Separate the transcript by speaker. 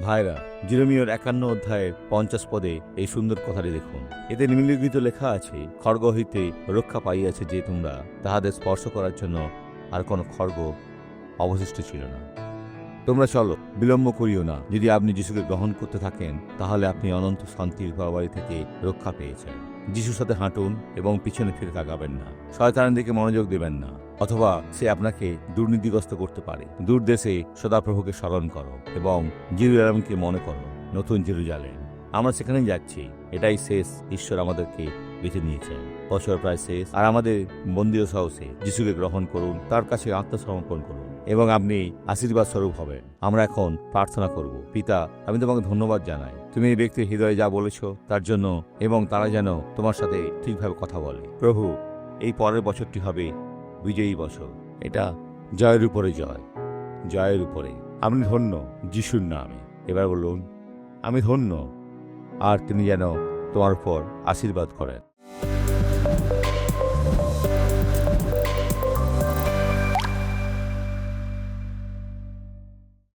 Speaker 1: ভাইরা জিরোমিওর একান্ন অধ্যায়ের পঞ্চাশ পদে এই সুন্দর কথাটি দেখুন। এতে নিম্নলিখিত লেখা আছে খড়গ হইতে রক্ষা পাইয়াছে যে তোমরা, তাহাদের স্পর্শ করার জন্য আর কোনো খড়গ অবশিষ্ট ছিল না। তোমরা চলো, বিলম্ব করিও না। যদি আপনি যিশুকে গ্রহণ করতে থাকেন, তাহলে আপনি অনন্ত শান্তির ঘরবাড়ি থেকে রক্ষা পেয়েছেন। যিশুর সাথে হাঁটুন এবং পিছনে ফিরে তাকাবেন না। শয়তানের দিকে মনোযোগ দেবেন না। অথবা সে আপনাকে দুর্নীতিগ্রস্ত করতে পারে। দূর দেশে সদাপ্রভুকে স্মরণ করো এবং জিরুজালেমকে মনে করো, নতুন জিরুজালেম। আমরা সেখানেই যাচ্ছি। এটাই শেষ। ঈশ্বর আমাদেরকে বেছে নিয়েছেন। বছর প্রায় শেষ। আর আমাদের মন্দির সাহসে যিশুকে গ্রহণ করুন, তার কাছে আত্মসমর্পণ করুন এবং আপনি আশীর্বাদ স্বরূপ হবেন। আমরা এখন প্রার্থনা করব, পিতা, আমি তোমাকে ধন্যবাদ জানাই। তুমি এই ব্যক্তির হৃদয়ে যা বলেছ, তার জন্য এবং তারা যেন তোমার সাথে ঠিকভাবে কথা বলে। প্রভু, এই পরের বছরটি হবে বিজয়ী বছর এটা জয়ের উপরে জয়। জয়ের উপরে। আপনি ধন্য, যিশুর নামে। এবার বলুন, আমি ধন্য, আর তিনি যেন তোমার উপর আশীর্বাদ করেন।